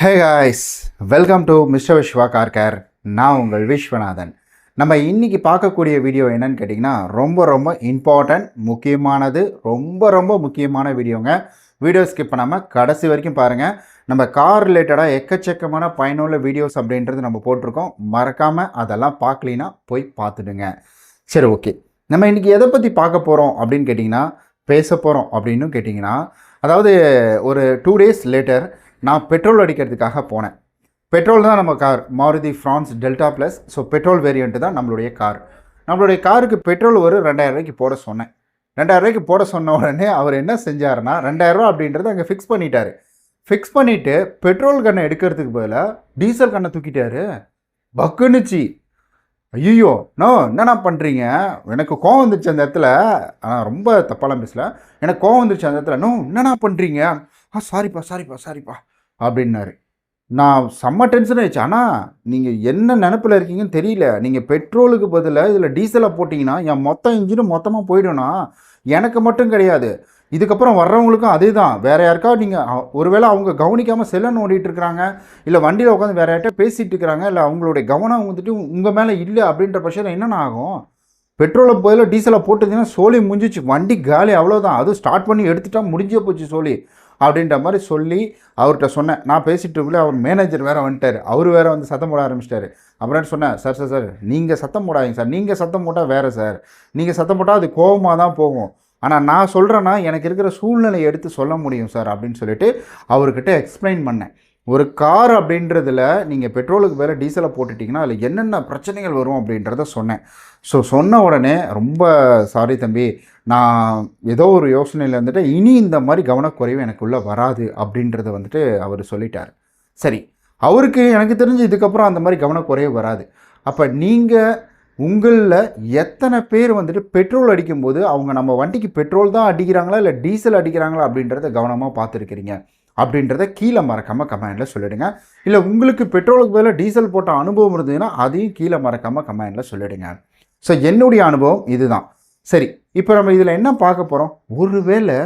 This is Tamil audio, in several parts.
Hey guys welcome to mister Viswa Karkar நான் உங்கள் விஸ்வநாதன். நம்ம இன்றைக்கி பார்க்கக்கூடிய வீடியோ என்னன்னு கேட்டிங்கன்னா ரொம்ப ரொம்ப இம்பார்ட்டண்ட் முக்கியமானது ரொம்ப ரொம்ப முக்கியமான வீடியோங்க வீடியோ ஸ்கிப் பண்ணாமல் கடைசி வரைக்கும் பாருங்கள் நம்ம கார் ரிலேட்டடாக எக்கச்சக்கமான பயனுள்ள வீடியோஸ் அப்படின்றது நம்ம போட்டிருக்கோம். மறக்காமல் அதெல்லாம் பார்க்கலினா போய் பார்த்துடுங்க. சரி ஓகே நம்ம இன்றைக்கி எதை பற்றி பார்க்க போகிறோம் அப்படின்னு கேட்டிங்கன்னா பேச போகிறோம் அப்படின்னு கேட்டிங்கன்னா அதாவது ஒரு டூ டேஸ் லேட்டர் நான் பெட்ரோல் அடிக்கிறதுக்காக போனேன். பெட்ரோல் தான் நம்ம car Maruti Fronx Delta plus so petrol variant தான் நம்மளுடைய கார் நம்மளுடைய காருக்கு பெட்ரோல் ஒரு ரெண்டாயிரரூவாய்க்கு போட சொன்னேன். ரெண்டாயிரரூவாய்க்கு போட சொன்ன உடனே அவர் என்ன செஞ்சாருன்னா ரெண்டாயிரரூவா அப்படின்றத அங்கே ஃபிக்ஸ் பண்ணிட்டார். ஃபிக்ஸ் பண்ணிவிட்டு பெட்ரோல் கண்ணை எடுக்கிறதுக்கு பதிலாக டீசல் கண்ணை தூக்கிட்டாரு. பக்குனுச்சு ஐயோ நோ என்னண்ணா பண்ணுறீங்க எனக்கு கோவம் வந்துருச்சு அந்த இடத்துல. ஆனால் ரொம்ப தப்பாலாம் பேசல. எனக்கு கோவம் வந்துருச்சு அந்த இடத்துல. நோ என்னண்ணா பண்ணுறீங்க ஆ சாரிப்பா சாரிப்பா சாரிப்பா அப்படின்னாரு. நான் செம்ம டென்ஷன் ஆயிடுச்சு. ஆனால் நீங்கள் என்ன நினப்பில் இருக்கீங்கன்னு தெரியல. நீங்கள் பெட்ரோலுக்கு பதிலாக இதில் டீசலை போட்டிங்கன்னா என் மொத்த இன்ஜினும் மொத்தமாக போயிடும்னா எனக்கு மட்டும் கிடையாது. இதுக்கப்புறம் வர்றவங்களுக்கும் அதே தான் வேறு யாருக்கா நீங்கள் ஒருவேளை அவங்க கவனிக்காமல் செல்லன்னு ஓடிட்டு இருக்கிறாங்க இல்லை வண்டியில் உட்காந்து வேறு யார்கிட்ட பேசிகிட்டு இருக்கிறாங்க இல்லை அவங்களுடைய கவனம் வந்துட்டு உங்கள் மேலே இல்லை அப்படின்ற பட்சத்தில் என்னென்ன ஆகும்? பெட்ரோலை பதில் டீசலை போட்டதுன்னா சோழி முடிஞ்சிச்சு வண்டி காலி அவ்வளோதான் அதுவும் ஸ்டார்ட் பண்ணி எடுத்துட்டா முடிஞ்சே போச்சு சோழி. அப்படின்ற மாதிரி சொல்லி அவர்கிட்ட சொன்னேன். நான் பேசிட்டு இருக்கல அவர் மேனேஜர் வேறு வந்துட்டார். அவர் வேறு வந்து சத்தம் போட ஆரம்பிச்சிட்டாரு. அப்புறம் சொன்னேன்? சார் சார் சார் நீங்கள் சத்தம் போடாதீங்க சார். நீங்கள் சத்தம் போட்டால் வேறு சார். நீங்கள் சத்தம் போட்டால் அது கோபமாக தான் போகும். ஆனால் நான் சொல்கிறேன்னா எனக்கு இருக்கிற சூழ்நிலையை எடுத்து சொல்ல முடியும் சார் அப்படின்னு சொல்லிட்டு அவர்கிட்ட எக்ஸ்பிளைன் பண்ணேன். ஒரு கார் அப்படின்றதில் நீங்கள் பெட்ரோலுக்கு வேறு டீசலை போட்டுட்டிங்கன்னா அதில் என்னென்ன பிரச்சனைகள் வரும் அப்படின்றத சொன்னேன். ஸோ சொன்ன உடனே ரொம்ப சாரி தம்பி நான் ஏதோ ஒரு யோசனையில் இருந்துட்டு இனி இந்த மாதிரி கவனக்குறைவு எனக்குள்ளே வராது அப்படின்றத வந்துட்டு அவர் சொல்லிட்டார். சரி அவருக்கு எனக்கு தெரிஞ்சு இதுக்கப்புறம் அந்த மாதிரி கவனக்குறைவு வராது. அப்போ நீங்கள் உங்களில் எத்தனை பேர் வந்துட்டு பெட்ரோல் அடிக்கும்போது அவங்க நம்ம வண்டிக்கு பெட்ரோல் தான் அடிக்கிறாங்களா இல்லை டீசல் அடிக்கிறாங்களா அப்படின்றத கவனமாக பார்த்துருக்கிறீங்க அப்படின்றத கீழே மறக்காமல் கமெண்டில் சொல்லிவிடுங்க இல்லை உங்களுக்கு பெட்ரோலுக்கு பதிலாக டீசல் போட்ட அனுபவம் இருந்ததுன்னா அதையும் கீழே மறக்காமல் கமெண்டில் சொல்லிவிடுங்க ஸோ என்னுடைய அனுபவம் இதுதான். சரி இப்போ நம்ம இதில் என்ன பார்க்க போகிறோம் ஒருவேளை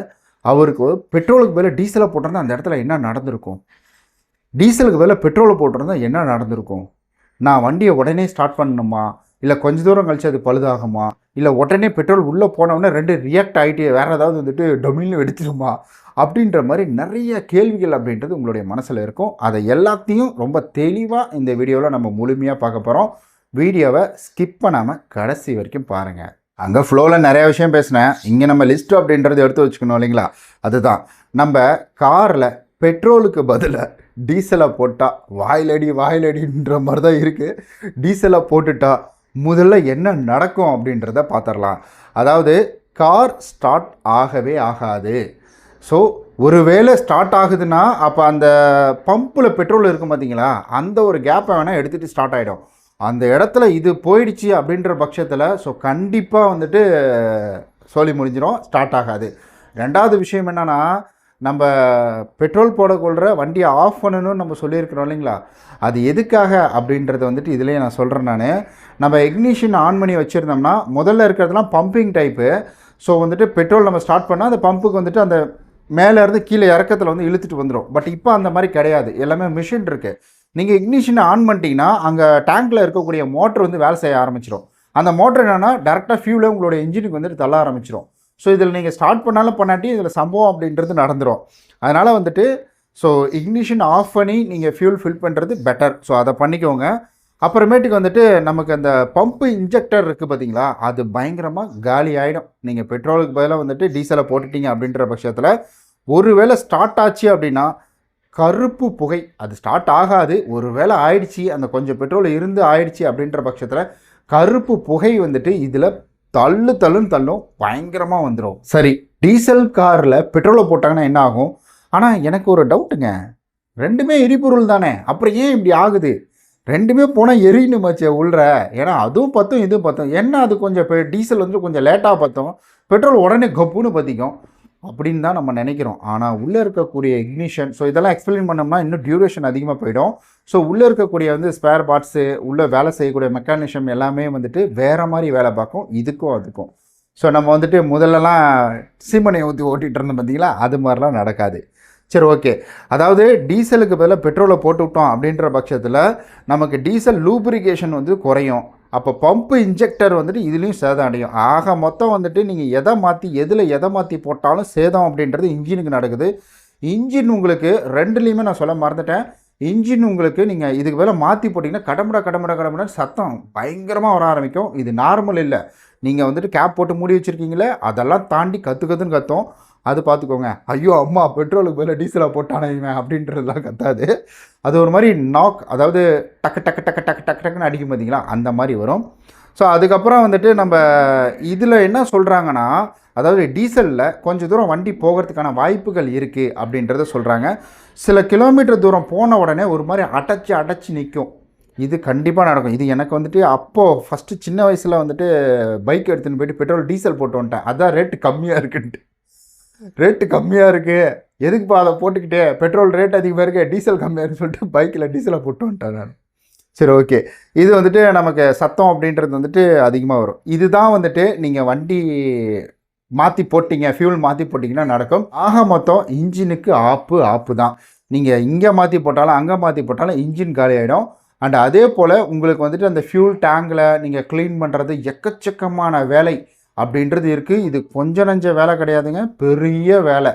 அவருக்கு பெட்ரோலுக்கு மேலே டீசலை போட்டிருந்தா அந்த இடத்துல என்ன நடந்திருக்கும்? டீசலுக்கு மேலே பெட்ரோலை போட்டிருந்தா என்ன நடந்திருக்கும்? நான் வண்டியை உடனே ஸ்டார்ட் பண்ணணுமா? இல்லை கொஞ்ச தூரம் கழிச்சு அது பழுதாகுமா? இல்லை உடனே பெட்ரோல் உள்ளே போனவுடனே ரெண்டு ரியாக்ட் ஆகிட்டு வேறு ஏதாவது வந்துட்டு டொமின்னு வெடிச்சிருமா? அப்படின்ற மாதிரி நிறைய கேள்விகள் அப்படின்றது உங்களுடைய மனசில் இருக்கும். அதை எல்லாத்தையும் ரொம்ப தெளிவாக இந்த வீடியோவில் நம்ம முழுமையாக பார்க்க போகிறோம் வீடியோவை ஸ்கிப் பண்ணாமல் கடைசி வரைக்கும் பாருங்கள் அங்கே ஃப்ளோவில் நிறையா விஷயம் பேசினேன். இங்கே நம்ம லிஸ்ட்டு அப்படின்றது எடுத்து வச்சுக்கணும் இல்லைங்களா? அதுதான். நம்ம காரில் பெட்ரோலுக்கு பதிலாக டீசலை போட்டால் வாயிலடி வாயிலடின்ற மாதிரி தான் இருக்குது டீசலை போட்டுட்டா முதல்ல என்ன நடக்கும் அப்படின்றத பார்த்துடலாம் அதாவது கார் ஸ்டார்ட் ஆகவே ஆகாது. ஸோ ஒருவேளை ஸ்டார்ட் ஆகுதுன்னா அப்போ அந்த பம்பில் பெட்ரோல் இருக்கும் பார்த்தீங்களா அந்த ஒரு கேப்பை வேணால் எடுத்துகிட்டு ஸ்டார்ட் ஆகிடும் அந்த இடத்துல இது போயிடுச்சு அப்படின்ற பட்சத்தில் ஸோ கண்டிப்பாக வந்துட்டு சோழி முடிஞ்சிடும் ஸ்டார்ட் ஆகாது. ரெண்டாவது விஷயம் என்னென்னா நம்ம பெட்ரோல் போடக்கொள்கிற வண்டியை ஆஃப் பண்ணணும்னு நம்ம சொல்லியிருக்கிறோம் இல்லைங்களா? அது எதுக்காக அப்படின்றத வந்துட்டு இதிலே நான் சொல்கிறேன் நான். நம்ம எக்னிஷன் ஆன் பண்ணி வச்சுருந்தோம்னா முதல்ல இருக்கிறதுலாம் பம்பிங் டைப்பு ஸோ வந்துட்டு பெட்ரோல் நம்ம ஸ்டார்ட் பண்ணால் அந்த பம்புக்கு வந்துட்டு அந்த மேலேருந்து கீழே இறக்கத்தில் வந்து இழுத்துட்டு வந்துடும் பட் இப்போ அந்த மாதிரி கிடையாது. எல்லாமே மிஷின் இருக்குது நீங்கள் இக்னிஷனை ஆன் பண்ணிட்டீங்கன்னா அங்கே டேங்க்கில் இருக்கக்கூடிய மோட்டர் வந்து வேலை செய்ய ஆரம்பிச்சிடும் அந்த மோட்டர் என்னென்னா டேரெக்டாக ஃபியூலே உங்களோட இன்ஜினுக்கு வந்துட்டு தள்ள ஆரம்பிச்சிடும் ஸோ இதில் நீங்கள் ஸ்டார்ட் பண்ணாலும் பண்ணாட்டி இதில் சம்பவம் அப்படின்றது நடந்துடும் அதனால் வந்துட்டு ஸோ இக்னிஷன் ஆஃப் பண்ணி நீங்கள் ஃபியூல் ஃபில் பண்ணுறது பெட்டர் ஸோ அதை பண்ணிக்கோங்க. அப்புறமேட்டுக்கு வந்துட்டு நமக்கு அந்த பம்பு இன்ஜெக்டர் இருக்குது பார்த்தீங்களா அது பயங்கரமாக காலி ஆகிடும் நீங்கள் பெட்ரோலுக்கு பதிலாக வந்துட்டு டீசலை போட்டுட்டீங்க அப்படின்ற பட்சத்தில் ஒருவேளை ஸ்டார்ட் ஆச்சு அப்படின்னா கருப்பு புகை. அது ஸ்டார்ட் ஆகாது. ஒரு வேளை ஆயிடுச்சு அந்த கொஞ்சம் பெட்ரோல் இருந்து ஆயிடுச்சு அப்படின்ற பட்சத்தில் கருப்பு புகை வந்துட்டு இதில் தள்ளு தள்ளுன்னு தள்ளும். பயங்கரமாக வந்துடும் சரி டீசல் காரில் பெட்ரோலை போட்டாங்கன்னா என்ன ஆகும்? ஆனால் எனக்கு ஒரு டவுட்டுங்க ரெண்டுமே எரிபொருள் தானே. அப்புறம் ஏன் இப்படி ஆகுது? ரெண்டுமே போனால் எரியணும் மச்சே உள்ள ஏன்னா அதுவும் பார்த்தோம் இதுவும் பார்த்தோம் என்ன அது கொஞ்சம் இப்போ டீசல் வந்து கொஞ்சம் லேட்டாக பார்த்தோம் பெட்ரோல் உடனே கப்புன்னு பற்றிக்கும் அப்படின்னு தான் நம்ம நினைக்கிறோம். ஆனால் உள்ளே இருக்கக்கூடிய இக்னிஷன் ஸோ இதெல்லாம் எக்ஸ்பிளைன் பண்ணோம்னா இன்னும் டியூரேஷன் அதிகமாக போயிடும். ஸோ உள்ளே இருக்கக்கூடிய வந்து ஸ்பேர் பார்ட்ஸு உள்ளே வேலை செய்யக்கூடிய மெக்கானிசம் எல்லாமே வந்துட்டு வேறு மாதிரி வேலை பார்க்கும். இதுக்கும் அதுக்கும். ஸோ நம்ம வந்துட்டு முதல்லலாம் சீமனை ஊற்றி ஓட்டிகிட்டு இருந்தோம் பார்த்தீங்களா அது மாதிரிலாம் நடக்காது. சரி ஓகே அதாவது டீசலுக்கு பதிலாக பெட்ரோலை போட்டு விட்டோம் அப்படின்ற பட்சத்தில் நமக்கு டீசல் லூப்ரிகேஷன் வந்து குறையும். அப்போ பம்பு இன்ஜெக்டர் வந்துட்டு இதுலேயும் சேதம் அடையும். ஆக மொத்தம் வந்துட்டு நீங்கள் எதை மாற்றி எதில் எதை மாற்றி போட்டாலும் சேதம் அப்படின்றது இன்ஜினுக்கு நடக்குது. இன்ஜின் உங்களுக்கு ரெண்டுலேயுமே நான் சொல்ல மறந்துட்டேன். இன்ஜின் உங்களுக்கு நீங்கள் இதுக்கு மேலே மாற்றி போட்டிங்கன்னா கடமுடா கடமுடா கடமுடா சத்தம் பயங்கரமாக வர ஆரம்பிக்கும். இது நார்மல் இல்லை. நீங்கள் வந்துட்டு கேப் போட்டு மூடி வச்சுருக்கீங்களே அதெல்லாம் தாண்டி கற்று கற்றுன்னு கத்தும். அது பார்த்துக்கோங்க. ஐயோ அம்மா பெட்ரோலுக்கு பதிலாக டீசலாக போட்டானே இவன் அப்படின்றதுலாம் கத்தாது. அது ஒரு மாதிரி நாக் அதாவது டக்கு டக்கு டக்கு டக்கு டக்கு டக்குன்னு அடிக்கும் பார்த்தீங்களா? அந்த மாதிரி வரும். ஸோ அதுக்கப்புறம் வந்துட்டு நம்ம இதில் என்ன சொல்கிறாங்கன்னா அதாவது டீசலில் கொஞ்சம் தூரம் வண்டி போகிறதுக்கான வாய்ப்புகள் இருக்குது அப்படின்றத சொல்கிறாங்க சில கிலோமீட்டர் தூரம் போன உடனே ஒரு மாதிரி அடைச்சி அடைச்சி நிற்கும் இது கண்டிப்பாக நடக்கும். இது எனக்கு வந்துட்டு அப்போது ஃபஸ்ட்டு சின்ன வயசில் வந்துட்டு பைக் எடுத்துன்னு போயிட்டு பெட்ரோல் டீசல் போட்டு வந்துட்டேன். அதான் ரேட்டு கம்மியாக இருக்குன்ட்டு. ரேட்டு கம்மியாக இருக்குது எதுக்குப்பா அதை போட்டுக்கிட்டே? பெட்ரோல் ரேட் அதிகமாக இருக்குது டீசல் கம்மியாக இருக்குன்னு சொல்லிட்டு பைக்கில் டீசலை போட்டு வந்துட்டேன் நான். சரி ஓகே. இது வந்துட்டு நமக்கு சத்தம் அப்படின்றது வந்துட்டு அதிகமாக வரும். இதுதான் வந்துட்டு நீங்கள் வண்டி மாற்றி போட்டிங்க ஃபியூல் மாற்றி போட்டிங்கன்னா நடக்கும். ஆக மொத்தம் இன்ஜினுக்கு ஆப்பு ஆப்பு தான். நீங்கள் இங்கே மாற்றி போட்டாலும் அங்கே மாற்றி போட்டாலும் இன்ஜின் காலி ஆகிடும் அண்ட் அதே போல் உங்களுக்கு வந்துட்டு அந்த ஃபியூல் டேங்கில் நீங்கள் க்ளீன் பண்ணுறது எக்கச்சக்கமான வேலை. அப்படின்றது இருக்குது இது கொஞ்ச நஞ்ச வேலை கிடையாதுங்க. பெரிய வேலை.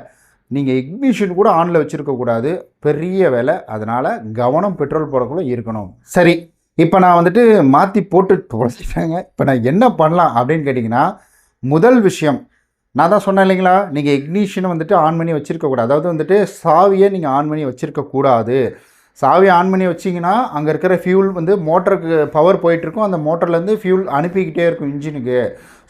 நீங்கள் இக்னிஷன் கூட ஆனில் வச்சுருக்கக்கூடாது பெரிய வேலை. அதனால் கவனம் பெட்ரோல் போடக்குள்ள இருக்கணும். சரி. இப்போ நான் வந்துட்டு மாற்றி போட்டு தொலைச்சிட்டேங்க. இப்போ நான் என்ன பண்ணலாம் அப்படின்னு கேட்டிங்கன்னா முதல் விஷயம் நான் தான் சொன்னேன் இல்லைங்களா? நீங்கள் இக்னிஷனை வந்துட்டு ஆன் பண்ணி வச்சுருக்கக்கூடாது அதாவது வந்துட்டு சாவியை நீங்கள் ஆன் பண்ணி வச்சுருக்கக்கூடாது சாவி ஆன் பண்ணி வச்சிங்கன்னா அங்கே இருக்கிற ஃபியூல் வந்து மோட்டருக்கு பவர் போயிட்டுருக்கும். அந்த மோட்டர்லேருந்து ஃபியூல் அனுப்பிக்கிட்டே இருக்கும் இன்ஜினுக்கு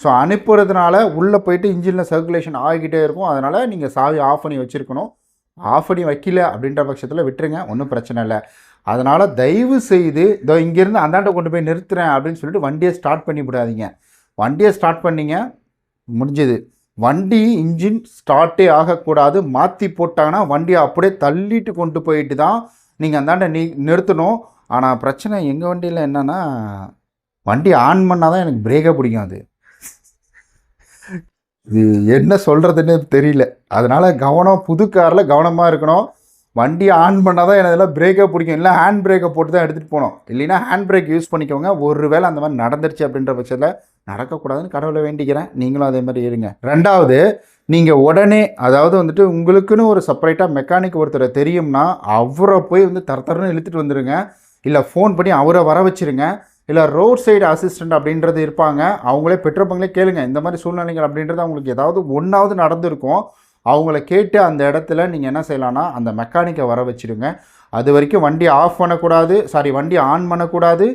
ஸோ அனுப்புறதுனால உள்ளே போயிட்டு இன்ஜினில் சர்க்குலேஷன் ஆகிக்கிட்டே இருக்கும். அதனால் நீங்கள் சாவி ஆஃப் பண்ணி வச்சுருக்கணும். ஆஃப் பண்ணி வைக்கல அப்படின்ற பட்சத்தில் விட்டுருங்க. ஒன்றும் பிரச்சனை இல்லை. அதனால் தயவு செய்து இதோ இங்கேருந்து அந்தாண்ட கொண்டு போய் நிறுத்துறேன் அப்படின்னு சொல்லிட்டு வண்டியை ஸ்டார்ட் பண்ணி விடாதீங்க. வண்டியை ஸ்டார்ட் பண்ணீங்க முடிஞ்சது. வண்டி இன்ஜின் ஸ்டார்ட்டே ஆகக்கூடாது. மாற்றி போட்டாங்கன்னா வண்டியை அப்படியே தள்ளிட்டு கொண்டு போயிட்டு தான் நீங்கள் அந்தாண்ட நீ நிறுத்தணும். ஆனால் பிரச்சனை எங்கள் வண்டியில் என்னென்னா வண்டி ஆன் பண்ணால் தான் எனக்கு பிரேக்கே பிடிக்கும் அது. இது என்ன சொல்கிறதுன்னு தெரியல. அதனால் கவனம் புது காரில் கவனமாக இருக்கணும். வண்டி ஆன் பண்ணால் தான் எனக்கு பிரேக்கை பிடிக்கும். இல்லை ஹேண்ட் பிரேக்கை போட்டு தான் எடுத்துகிட்டு போகணும். இல்லைன்னா ஹேண்ட் பிரேக் யூஸ் பண்ணிக்கோங்க. ஒரு வேளை அந்த மாதிரி நடந்துருச்சு அப்படின்ற பட்சத்தில் நடக்கக்கூடாதுன்னு கடவுளை வேண்டிக்கிறேன். நீங்களும் அதே மாதிரி இருங்க. ரெண்டாவது நீங்கள் உடனே அதாவது வந்துட்டு உங்களுக்குன்னு ஒரு செப்பரேட்டாக மெக்கானிக் ஒருத்தரை தெரியும்னா அவரை போய் வந்து தர தரன்னு இழுத்துட்டு வந்துடுங்க இல்லை ஃபோன் பண்ணி அவரை வர வச்சுருங்க. இல்லை ரோட் சைடு அசிஸ்டண்ட் அப்படின்றது இருப்பாங்க. அவங்களே பெற்றப்பங்களே பங்களே கேளுங்க. இந்த மாதிரி சூழ்நிலைகள் அப்படின்றது அவங்களுக்கு ஏதாவது ஒன்றாவது நடந்திருக்கும். அவங்கள கேட்டு அந்த இடத்துல நீங்கள் என்ன செய்யலான்னா அந்த மெக்கானிக்கை வர வச்சுடுங்க. அது வரைக்கும் வண்டி ஆஃப் பண்ணக்கூடாது. சாரி வண்டி ஆன் பண்ணக்கூடாது.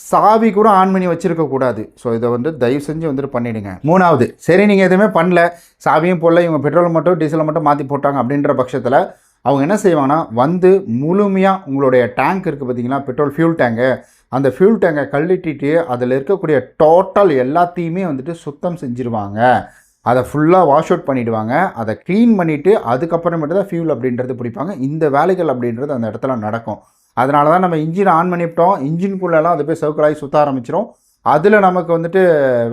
சாவி கூட ஆன் பண்ணி வச்சுருக்கக்கூடாது ஸோ இதை வந்து தயவு செஞ்சு வந்துட்டு பண்ணிவிடுங்க மூணாவது சரி நீங்கள் எதுவுமே பண்ணல. சாவியும் போடல இவங்க பெட்ரோல் மட்டும் டீசலை மட்டும் மாற்றி போட்டாங்க அப்படின்ற பட்சத்தில் அவங்க என்ன செய்வாங்கன்னா வந்து முழுமையாக உங்களுடைய டேங்க் இருக்குது பார்த்தீங்களா பெட்ரோல் ஃபியூல் டேங்கு அந்த ஃபியூல் டேங்கை கழட்டிட்டு அதில் இருக்கக்கூடிய டோட்டல் எல்லாத்தையுமே வந்துட்டு சுத்தம் செஞ்சுருவாங்க. அதை ஃபுல்லாக வாஷ் அவுட் பண்ணிவிடுவாங்க அதை க்ளீன் பண்ணிவிட்டு அதுக்கப்புறமேட்டு தான் ஃபியூல் அப்படின்றது பிடிப்பாங்க. இந்த வேலைகள் அப்படின்றது அந்த இடத்துல நடக்கும். அதனால தான் நம்ம இன்ஜின் ஆன் பண்ணிவிட்டோம். இன்ஜின்குள்ளெல்லாம் அது போய் சர்க்கிளாகி சுற்ற ஆரம்பிச்சிடும் அதில் நமக்கு வந்துட்டு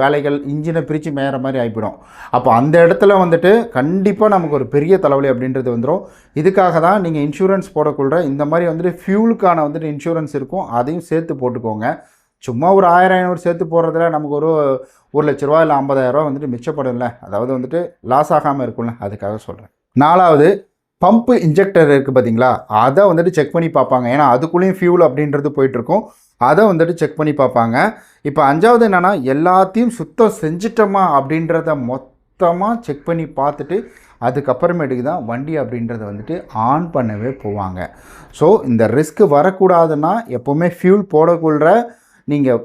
வேலைகள் இன்ஜினை பிரித்து மேற மாதிரி ஆகிப்பிடும் அப்போ அந்த இடத்துல வந்துட்டு கண்டிப்பாக நமக்கு ஒரு பெரிய தலைவலி அப்படின்றது வந்துடும் இதுக்காக தான் நீங்கள் இன்சூரன்ஸ் போடக்குள்ள இந்த மாதிரி வந்துட்டு ஃபியூலுக்கான வந்துட்டு இன்சூரன்ஸ் இருக்கும். அதையும் சேர்த்து போட்டுக்கோங்க. சும்மா ஒரு ஆயிரம் ஐநூறு சேர்த்து போடுறதுல நமக்கு ஒரு ஒரு லட்ச ரூபா இல்லை ஐம்பதாயிரரூவா வந்துட்டு மிச்சப்படும்ல. அதாவது வந்துட்டு லாஸ் ஆகாமல் இருக்கும்ல. அதுக்காக சொல்கிறேன் நாலாவது பம்பு இன்ஜெக்டர் இருக்குது பார்த்தீங்களா அதை வந்துட்டு செக் பண்ணி பார்ப்பாங்க. ஏன்னா அதுக்குள்ளேயும் ஃபியூல் அப்படின்றது போயிட்டுருக்கும். அதை வந்துட்டு செக் பண்ணி பார்ப்பாங்க. இப்போ அஞ்சாவது என்னென்னா எல்லாத்தையும் சுத்தம் செஞ்சிட்டோமா அப்படின்றத மொத்தமாக செக் பண்ணி பார்த்துட்டு அதுக்கப்புறமேட்டுக்கு தான் வண்டி அப்படின்றத வந்துட்டு ஆன் பண்ணவே போவாங்க. ஸோ இந்த ரிஸ்க் வரக்கூடாதுன்னா எப்போவுமே ஃபியூல் போடக்குள்ள நீங்கள்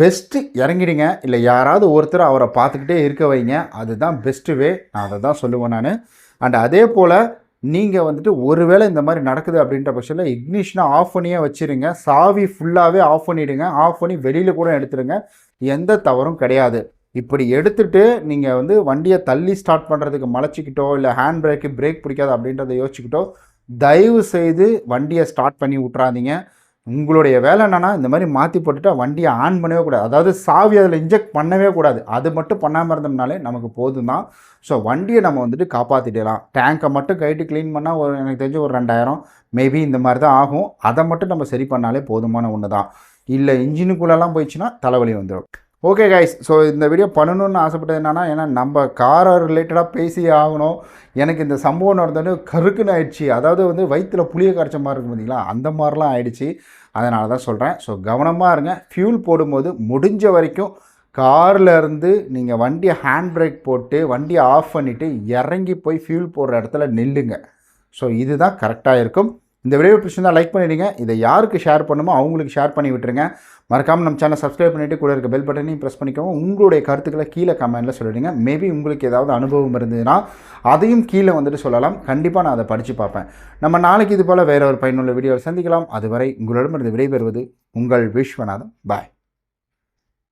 பெஸ்ட்டு இறங்கிடுங்க. இல்லை யாராவது ஒருத்தர் அவரை பார்த்துக்கிட்டே இருக்க வைங்க. அதுதான் பெஸ்ட்டு வே நான் அதை தான் சொல்லுவேன் நான். அண்ட் அதே போல் நீங்கள் வந்துட்டு ஒருவேளை இந்த மாதிரி நடக்குது அப்படின்ற பட்சத்தில் இக்னிஷனை ஆஃப் பண்ணியே வச்சுருங்க. சாவி ஃபுல்லாகவே ஆஃப் பண்ணிவிடுங்க ஆஃப் பண்ணி வெளியில் கூட எடுத்துருங்க எந்த தவறும் கிடையாது. இப்படி எடுத்துட்டு நீங்கள் வந்து வண்டியை தள்ளி ஸ்டார்ட் பண்ணுறதுக்கு மலைச்சிக்கிட்டோ இல்லை ஹேண்ட் பிரேக்கு பிரேக் பிடிக்காது அப்படின்றத யோசிச்சுக்கிட்டோ தயவு செய்து வண்டியை ஸ்டார்ட் பண்ணி விட்றாதீங்க உங்களுடைய வேலை என்னென்னா இந்த மாதிரி மாற்றி போட்டுட்டா வண்டியை ஆன் பண்ணவே கூடாது. அதாவது சாவி அதில் இன்ஜெக்ட் பண்ணவே கூடாது. அது மட்டும் பண்ணாமல் இருந்தோம்னாலே நமக்கு போதும் தான் ஸோ வண்டியை நம்ம வந்துட்டு காப்பாற்றிடலாம் டேங்கை மட்டும் கைட்டு க்ளீன் பண்ணால் ஒரு எனக்கு தெரிஞ்சு ஒரு ரெண்டாயிரம். மேபி இந்த மாதிரி தான் ஆகும். அதை மட்டும் நம்ம சரி பண்ணாலே போதுமான ஒன்று தான் இல்லை இன்ஜினுக்குள்ளெல்லாம் போயிடுச்சுன்னா தலைவலி வந்துடும் ஓகே கைஸ் ஸோ இந்த வீடியோ பண்ணணும்னு ஆசைப்பட்டது என்னென்னா ஏன்னா நம்ம காரை ரிலேட்டடாக பேசி ஆகணும். எனக்கு இந்த சம்பவம் நடந்தோடனே கருக்குன்னு ஆயிடுச்சு. அதாவது வந்து வயிற்றுல புளிய கரைச்ச மாதிரி இருக்கும் பார்த்தீங்களா அந்த மாதிரிலாம் ஆயிடுச்சு. அதனால தான் சொல்கிறேன் ஸோ கவனமாக இருங்க. ஃபியூல் போடும்போது முடிஞ்ச வரைக்கும் காரில் இருந்து நீங்கள் வண்டியை ஹேண்ட் பிரேக் போட்டு வண்டியை ஆஃப் பண்ணிவிட்டு இறங்கி போய் ஃபியூல் போடுற இடத்துல நில்லுங்க. ஸோ இதுதான் கரெக்டாக இருக்கும். இந்த வீடியோ பிடிச்சிருந்தால் லைக் பண்ணிடுங்க. இதை யாருக்கு ஷேர் பண்ணுமோ அவங்களுக்கு ஷேர் பண்ணி விட்டுருங்க. மறக்காமல் நம்ம சேனல் சப்ஸ்கிரைப் பண்ணிவிட்டு கூட இருக்க பெல் பட்டனையும் ப்ரெஸ் பண்ணிக்கோங்க. உங்களுடைய கருத்துக்களை கீழே கமெண்ட்டில் சொல்லிடுங்க. மேபி உங்களுக்கு ஏதாவது அனுபவம் இருந்ததுன்னா அதையும் கீழே வந்துட்டு சொல்லலாம். கண்டிப்பாக நான் அதை படித்து பார்ப்பேன். நம்ம நாளைக்கு இது போல் வேற ஒரு பயனுள்ள வீடியோவை சந்திக்கலாம். அதுவரை உங்களிடமிருந்து விடைபெறுவது உங்கள் விஸ்வநாதன். பாய்